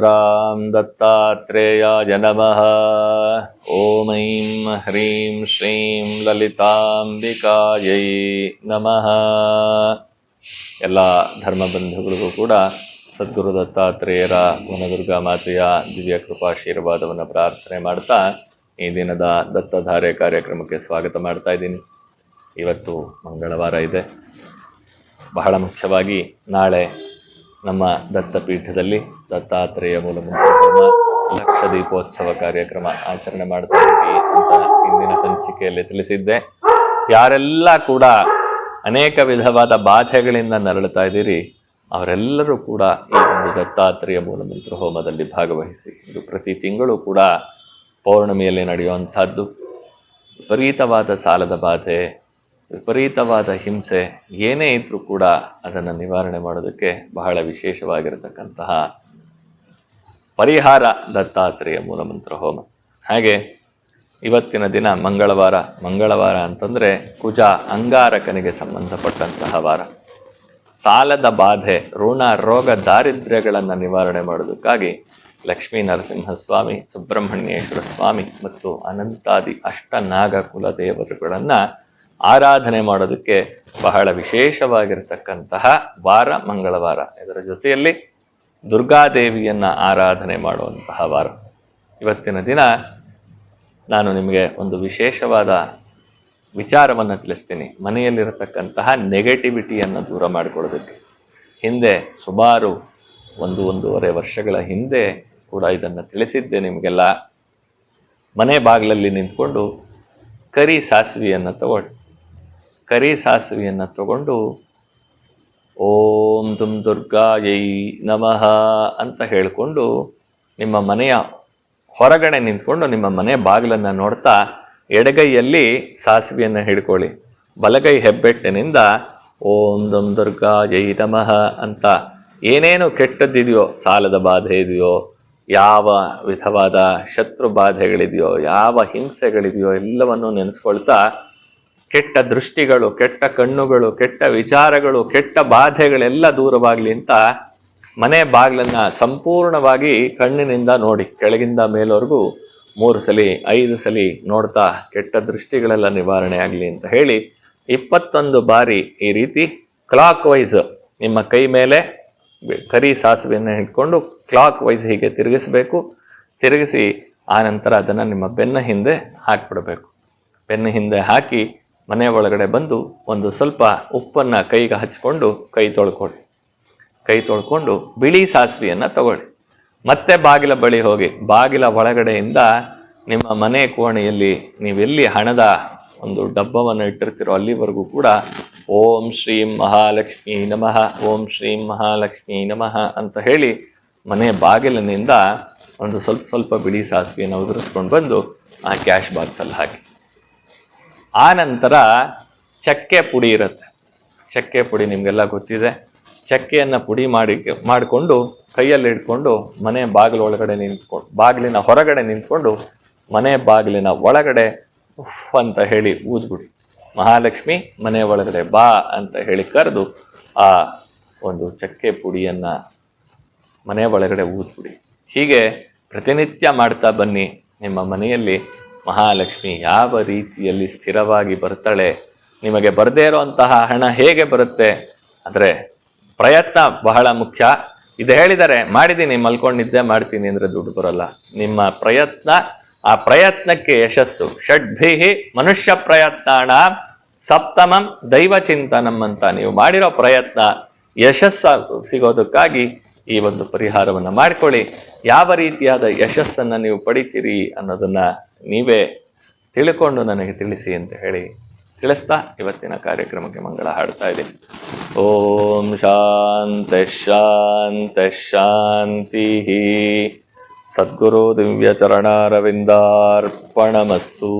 चन्द्रां दत्तात्रेयाय नमः ॐ ऐं ह्रीं श्रीं ಲಲಿತಾಂಬಿಕಾಯೈ ನಮಃ ಎಲ್ಲ ಧರ್ಮಬಂಧುಗಳಿಗೂ ಕೂಡ ಸದ್ಗುರು ದತ್ತಾತ್ರೇಯರ ವನದುರ್ಗಾ ಮಾತೆಯ ದಿವ್ಯ ಕೃಪಾಶೀರ್ವಾದವನ್ನು ಪ್ರಾರ್ಥನೆ ಮಾಡ್ತಾ ಈ ದಿನದ ದತ್ತಧಾರೆ ಕಾರ್ಯಕ್ರಮಕ್ಕೆ ಸ್ವಾಗತ ಮಾಡ್ತಾ ಇದ್ದೀನಿ ಇವತ್ತು ಮಂಗಳವಾರ ಇದೆ ಬಹಳ ಮುಖ್ಯವಾಗಿ ನಾಳೆ ನಮ್ಮ ದತ್ತಪೀಠದಲ್ಲಿ ದತ್ತಾತ್ರೇಯ ಮೂಲಮಂತ್ರ ಹೋಮ ಲಕ್ಷ ದೀಪೋತ್ಸವ ಕಾರ್ಯಕ್ರಮ ಆಚರಣೆ ಮಾಡ್ತಾ ಇದ್ದೀವಿ ಅಂತ ಇಂದಿನ ಸಂಚಿಕೆಯಲ್ಲಿ ತಿಳಿಸಿದ್ದೆ. ಯಾರೆಲ್ಲ ಕೂಡ ಅನೇಕ ವಿಧವಾದ ಬಾಧೆಗಳಿಂದ ನರಳುತ್ತಾ ಇದ್ದೀರಿ, ಅವರೆಲ್ಲರೂ ಕೂಡ ಈ ಒಂದು ದತ್ತಾತ್ರೇಯ ಮೂಲಮಂತ್ರ ಹೋಮದಲ್ಲಿ ಭಾಗವಹಿಸಿ. ಇದು ಪ್ರತಿ ತಿಂಗಳು ಕೂಡ ಪೌರ್ಣಮಿಯಲ್ಲಿ ನಡೆಯುವಂಥದ್ದು. ವಿಪರೀತವಾದ ಸಾಲದ ಬಾಧೆ ವಿಪರೀತವಾದ ಹಿಂಸೆ ಏನೇ ಇದ್ರೂ ಕೂಡ ಅದನ್ನು ನಿವಾರಣೆ ಮಾಡೋದಕ್ಕೆ ಬಹಳ ವಿಶೇಷವಾಗಿರತಕ್ಕಂತಹ ಪರಿಹಾರ ದತ್ತಾತ್ರೇಯ ಮೂಲಮಂತ್ರ ಹೋಮ. ಹಾಗೆ ಇವತ್ತಿನ ದಿನ ಮಂಗಳವಾರ ಮಂಗಳವಾರ ಅಂತಂದರೆ ಕುಜ ಅಂಗಾರಕನಿಗೆ ಸಂಬಂಧಪಟ್ಟಂತಹ ವಾರ. ಸಾಲದ ಬಾಧೆ, ಋಣ, ರೋಗ, ದಾರಿದ್ರ್ಯಗಳನ್ನು ನಿವಾರಣೆ ಮಾಡೋದಕ್ಕಾಗಿ ಲಕ್ಷ್ಮೀ ನರಸಿಂಹಸ್ವಾಮಿ, ಸುಬ್ರಹ್ಮಣ್ಯೇಶ್ವರ ಸ್ವಾಮಿ ಮತ್ತು ಅನಂತಾದಿ ಅಷ್ಟನಾಗ ಕುಲದೇವರುಗಳನ್ನು ಆರಾಧನೆ ಮಾಡೋದಕ್ಕೆ ಬಹಳ ವಿಶೇಷವಾಗಿರತಕ್ಕಂತಹ ವಾರ, ಮಂಗಳವಾರ. ಇದರ ಜೊತೆಯಲ್ಲಿ ದುರ್ಗಾದೇವಿಯನ್ನು ಆರಾಧನೆ ಮಾಡುವಂತಹ ವಾರ. ಇವತ್ತಿನ ದಿನ ನಾನು ನಿಮಗೆ ಒಂದು ವಿಶೇಷವಾದ ವಿಚಾರವನ್ನು ತಿಳಿಸ್ತೀನಿ. ಮನೆಯಲ್ಲಿರತಕ್ಕಂತಹ ನೆಗೆಟಿವಿಟಿಯನ್ನು ದೂರ ಮಾಡಿಕೊಳ್ಳೋದಕ್ಕೆ. ಹಿಂದೆ ಸುಮಾರು ಒಂದು, ಒಂದೂವರೆ ವರ್ಷಗಳ ಹಿಂದೆ ಕೂಡ ಇದನ್ನು ತಿಳಿಸಿದ್ದೆ ನಿಮಗೆಲ್ಲ. ಮನೆ ಬಾಗಿಲಲ್ಲಿ ನಿಂತ್ಕೊಂಡು ಕರಿ ಸಾಸಿವೆಯನ್ನು ತಗೊಳ್ಳಿ ಕರಿ ಸಾಸಿವೆಯನ್ನು ತಗೊಂಡು, ಓಂ ತುಂ ದುರ್ಗಾಯೈ ನಮಃ ಅಂತ ಹೇಳಿಕೊಂಡು ನಿಮ್ಮ ಮನೆಯ ಹೊರಗಡೆ ನಿಂತ್ಕೊಂಡು ನಿಮ್ಮ ಮನೆ ಬಾಗಿಲನ್ನು ನೋಡ್ತಾ ಎಡಗೈಯಲ್ಲಿ ಸಾಸಿವೆಯನ್ನು ಹಿಡ್ಕೊಳ್ಳಿ. ಬಲಗೈ ಹೆಬ್ಬೆಟ್ಟಿನಿಂದ, ಓಂ ದಂ ದುರ್ಗಾಯೈ ನಮಃ ಅಂತ ಏನೇನು ಕೆಟ್ಟದ್ದಿದೆಯೋ, ಸಾಲದ ಬಾಧೆ ಇದೆಯೋ, ಯಾವ ವಿಧವಾದ ಶತ್ರು ಬಾಧೆಗಳಿದೆಯೋ, ಯಾವ ಹಿಂಸೆಗಳಿದೆಯೋ ಎಲ್ಲವನ್ನು ನೆನೆಸ್ಕೊಳ್ತಾ ಕೆಟ್ಟ ದೃಷ್ಟಿಗಳು, ಕೆಟ್ಟ ಕಣ್ಣುಗಳು, ಕೆಟ್ಟ ವಿಚಾರಗಳು, ಕೆಟ್ಟ ಬಾಧೆಗಳೆಲ್ಲ ದೂರವಾಗಲಿ ಅಂತ ಮನೆ ಬಾಗಿಲನ್ನು ಸಂಪೂರ್ಣವಾಗಿ ಕಣ್ಣಿನಿಂದ ನೋಡಿ, ಕೆಳಗಿಂದ ಮೇಲವರೆಗೂ ಮೂರು ಸಲಿ, ಐದು ಸಲಿ ನೋಡ್ತಾ ಕೆಟ್ಟ ದೃಷ್ಟಿಗಳೆಲ್ಲ ನಿವಾರಣೆ ಆಗಲಿ ಅಂತ ಹೇಳಿ ಇಪ್ಪತ್ತೊಂದು ಬಾರಿ ಈ ರೀತಿ ಕ್ಲಾಕ್ ವೈಸ್ ನಿಮ್ಮ ಕೈ ಮೇಲೆ ಕರಿ ಸಾಸಿವೆಯನ್ನು ಹಿಡ್ಕೊಂಡು ಕ್ಲಾಕ್ ವೈಸ್ ಹೀಗೆ ತಿರುಗಿಸಬೇಕು. ತಿರುಗಿಸಿ ಆನಂತರ ಅದನ್ನು ನಿಮ್ಮ ಬೆನ್ನ ಹಿಂದೆ ಹಾಕಿಬಿಡಬೇಕು. ಬೆನ್ನ ಹಿಂದೆ ಹಾಕಿ ಮನೆ ಒಳಗಡೆ ಬಂದು ಒಂದು ಸ್ವಲ್ಪ ಉಪ್ಪನ್ನು ಕೈಗೆ ಹಚ್ಕೊಂಡು ಕೈ ತೊಳ್ಕೊಳ್ಳಿ. ಕೈ ತೊಳ್ಕೊಂಡು ಬಿಳಿ ಸಾಸಿವೆಯನ್ನು ತಗೊಳ್ಳಿ. ಮತ್ತೆ ಬಾಗಿಲ ಬಳಿ ಹೋಗಿ, ಬಾಗಿಲ ಒಳಗಡೆಯಿಂದ ನಿಮ್ಮ ಮನೆ ಕೋಣೆಯಲ್ಲಿ ನೀವೆಲ್ಲಿ ಹಣದ ಒಂದು ಡಬ್ಬವನ್ನು ಇಟ್ಟಿರ್ತೀರೋ ಅಲ್ಲಿವರೆಗೂ ಕೂಡ ಓಂ ಶ್ರೀಂ ಮಹಾಲಕ್ಷ್ಮೀ ನಮಃ, ಓಂ ಶ್ರೀಂ ಮಹಾಲಕ್ಷ್ಮೀ ನಮಃ ಅಂತ ಹೇಳಿ ಮನೆ ಬಾಗಿಲಿನಿಂದ ಒಂದು ಸ್ವಲ್ಪ ಸ್ವಲ್ಪ ಬಿಳಿ ಸಾಸಿವೆಯನ್ನು ಉದುರಿಸ್ಕೊಂಡು ಬಂದು ಆ ಕ್ಯಾಶ್ ಬಾಕ್ಸಲ್ಲಿ ಹಾಕಿ. ಆ ನಂತರ ಚಕ್ಕೆ ಪುಡಿ ಇರುತ್ತೆ. ಚಕ್ಕೆ ಪುಡಿ ನಿಮಗೆಲ್ಲ ಗೊತ್ತಿದೆ. ಚಕ್ಕೆಯನ್ನು ಪುಡಿ ಮಾಡಿ, ಮಾಡಿಕೊಂಡು ಕೈಯಲ್ಲಿ ಇಟ್ಕೊಂಡು ಮನೆ ಬಾಗಿಲು ಒಳಗಡೆ ನಿಂತ್ಕೊಂಡು ಬಾಗಿಲಿನ ಹೊರಗಡೆ ನಿಂತ್ಕೊಂಡು ಮನೆ ಬಾಗಿಲಿನ ಒಳಗಡೆ ಉಫ್ ಅಂತ ಹೇಳಿ ಊದ್ಬಿಡಿ. ಮಹಾಲಕ್ಷ್ಮಿ ಮನೆ ಒಳಗಡೆ ಬಾ ಅಂತ ಹೇಳಿ ಕರೆದು ಆ ಒಂದು ಚಕ್ಕೆ ಪುಡಿಯನ್ನು ಮನೆ ಒಳಗಡೆ ಊದ್ಬಿಡಿ. ಹೀಗೆ ಪ್ರತಿನಿತ್ಯ ಮಾಡ್ತಾ ಬನ್ನಿ ನಿಮ್ಮ ಮನೆಯಲ್ಲಿ ಮಹಾಲಕ್ಷ್ಮಿ, ಯಾವ ರೀತಿಯಲ್ಲಿ ಸ್ಥಿರವಾಗಿ ಬರ್ತಾಳೆ, ನಿಮಗೆ ಬರದೇ ಇರುವಂತಹ ಹಣ ಹೇಗೆ ಬರುತ್ತೆ? ಅಂದರೆ ಪ್ರಯತ್ನ ಬಹಳ ಮುಖ್ಯ. ಇದು ಹೇಳಿದರೆ, ಮಾಡಿದ್ದೀನಿ, ಮಲ್ಕೊಂಡಿದ್ದೆ, ಮಾಡ್ತೀನಿ ಅಂದರೆ ದುಡ್ಡು ಬರಲ್ಲ. ನಿಮ್ಮ ಪ್ರಯತ್ನ, ಆ ಪ್ರಯತ್ನಕ್ಕೆ ಯಶಸ್ಸು. ಷಡ್ಭಿಹಿ ಮನುಷ್ಯ ಪ್ರಯತ್ನಾಣ ಸಪ್ತಮಂ ದೈವ ಚಿಂತನಂ ಅಂತ. ನೀವು ಮಾಡಿರೋ ಪ್ರಯತ್ನ ಯಶಸ್ಸು ಸಿಗೋದಕ್ಕಾಗಿ ಈ ಒಂದು ಪರಿಹಾರವನ್ನು ಮಾಡಿಕೊಳ್ಳಿ. ಯಾವ ರೀತಿಯಾದ ಯಶಸ್ಸನ್ನು ನೀವು ಪಡಿತೀರಿ ಅನ್ನೋದನ್ನ ನೀವೇ ತಿಳ್ಕೊಂಡು ನನಗೆ ತಿಳಿಸಿ ಅಂತ ಹೇಳಿ ತಿಳಿಸ್ತಾ ಇವತ್ತಿನ ಕಾರ್ಯಕ್ರಮಕ್ಕೆ ಮಂಗಳ ಹಾಡ್ತಾ ಇದೆ ಓಂ ಶಾಂತ ಶಾಂತ ಶಾಂತಿ ಸದ್ಗುರು ದಿವ್ಯ ಚರಣಾರವಿಂದಾರ್ಪಣಮಸ್ತು.